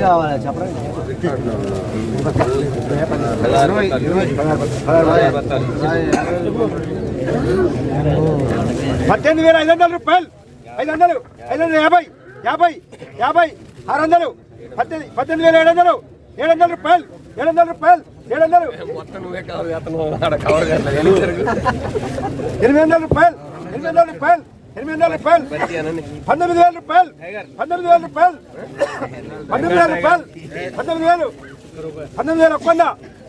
కావాలి? చెప్పరా? పద్దెనిమిది వేల ఐదు వందల రూపాయలు. ఐదు వందలు ఐదు వందల యాభై యాభై యాభై ఆరు వందలు. పద్దెనిమిది పద్దెనిమిది వేల ఏడు వందలు ఏడు వందల రూపాయలు ఏడు వందల రూపాయలు ఏడు వందలు. ఎనిమిది వందల రూపాయలు ఎనిమిది వందల రూపాయలు. ఎనిమిది వందల రూపాయలు పంతొమ్మిది వేల రూపాయలు పంతొమ్మిది వేల రూపాయలు పంతొమ్మిది వేల రూపాయలు పంతొమ్మిది వేలు పంతొమ్మిది వేల ఒక్క వంద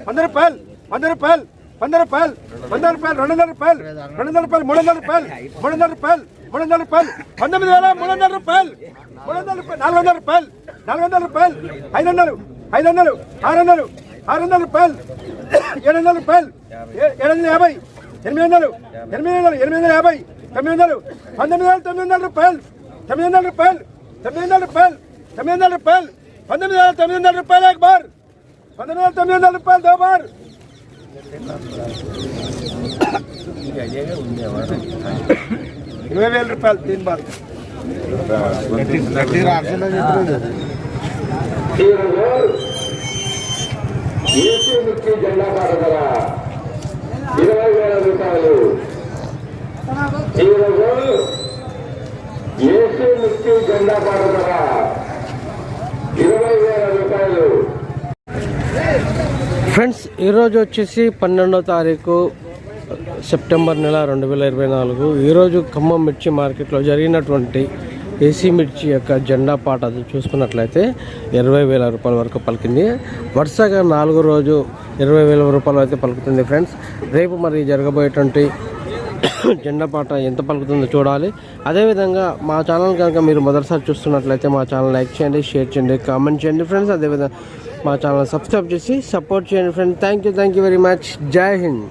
వంద రూపాయలు వంద రూపాయలు వంద రూపాయలు వంద రూపాయలు రెండు వందల రూపాయలు రెండు వందల రూపాయలు మూడు వందల రూపాయలు మూడు వందల రూపాయలు మూడు వందల రూపాయలు పంతొమ్మిది వేల మూడు వందల రూపాయలు మూడు వందల రూపాయలు నాలుగు వందల రూపాయలు నాలుగు వందల రూపాయలు ఐదు వందలు ఐదు వందలు ఆరు వందలు ఆరు వందల రూపాయలు ఏడు వందల రూపాయలు ఏడు వందల యాభై ఎనిమిది వందలు ఎనిమిది వందలు ఎనిమిది వందల యాభై తొమ్మిది వందలు పంతొమ్మిది వేల తొమ్మిది వందల రూపాయలు తొమ్మిది వందల రూపాయలు తొమ్మిది వందల రూపాయలు తొమ్మిది వందల రూపాయలు పంతొమ్మిది వేల తొమ్మిది వందల రూపాయలు ఒక బార్ పంతొమ్మిది వేల తొమ్మిది వందల రూపాయలు దోబార్. ఇరవై వేల రూపాయలు దీని బార్ ఏసీ ముఖ్య జెండా ఇరవై వేల రూపాయలు ఈరోజు ఏసీ ముక్తి జెండా పాడుతున్న ఇరవై వేల రూపాయలు. ఫ్రెండ్స్ ఈరోజు వచ్చేసి పన్నెండో తారీఖు సెప్టెంబర్ నెల రెండు వేల ఇరవై నాలుగు. ఈరోజు ఖమ్మం మిర్చి మార్కెట్లో జరిగినటువంటి ఏసీ మిర్చి యొక్క జెండా పాట అది చూసుకున్నట్లయితే ఇరవై వేల రూపాయల వరకు పలికింది. వరుసగా నాలుగో రోజు ఇరవై వేల రూపాయలు అయితే పలుకుతుంది ఫ్రెండ్స్. రేపు మరి జరగబోయేటువంటి జెండా పాట ఎంత పలుకుతుందో చూడాలి. అదేవిధంగా మా ఛానల్ కనుక మీరు మొదటిసారి చూస్తున్నట్లయితే మా ఛానల్ లైక్ చేయండి షేర్ చేయండి కామెంట్ చేయండి ఫ్రెండ్స్. అదేవిధంగా మా ఛానల్ సబ్స్క్రైబ్ చేసి సపోర్ట్ చేయండి friends. Thank you thank you very much. జై హింద్.